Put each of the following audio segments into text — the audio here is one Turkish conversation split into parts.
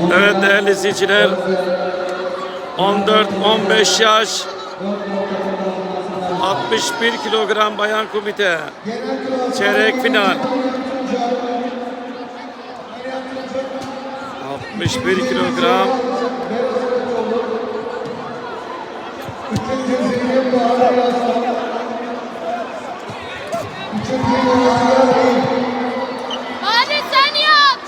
Evet değerli izleyiciler 14-15 yaş 61 kilogram bayan komite çeyrek final. 61 kilogram. Hadi sen yap.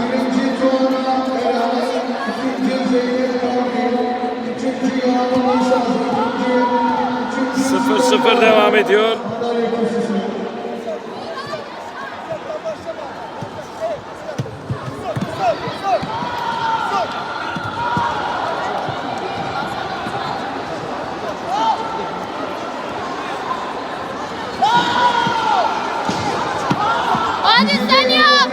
Birinci Tuana Erhan, ikinci Zeynep Kamil, üçüncü Yağmur Musa, dördüncü, üçüncü 0-0 devam ediyor. Hadi sen yap.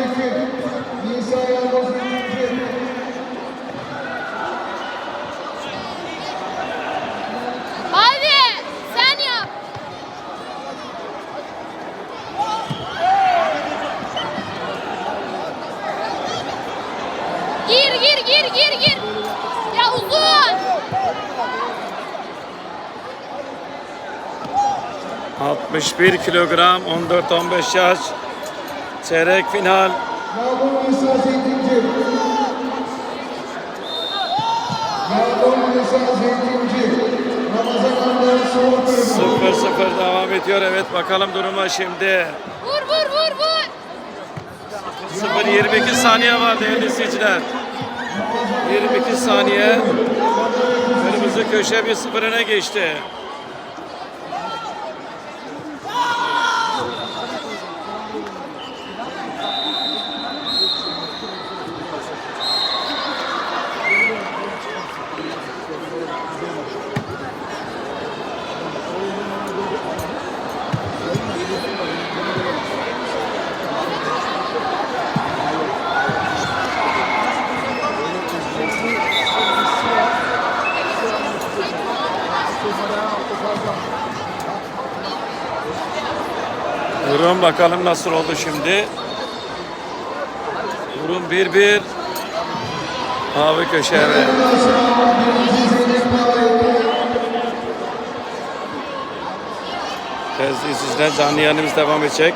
Hadi sen yap. Gir gir gir gir gir. Ya uzun. 61 kilogram 14-15 yaş çeyrek final Yağmur Musa Zeytinci. Yağmur Musa Zeytinci. Kırmızı. 0-0 devam ediyor. Evet bakalım duruma şimdi. Vur vur vur vur. 0-22 saniye var değerli izleyiciler. 22 saniye. Kırmızı köşe bir 0 öne geçti. Durum bakalım nasıl oldu şimdi. Durum 1-1. Mavi köşe evet. Tez izleyiciler canlı yayınımız devam edecek.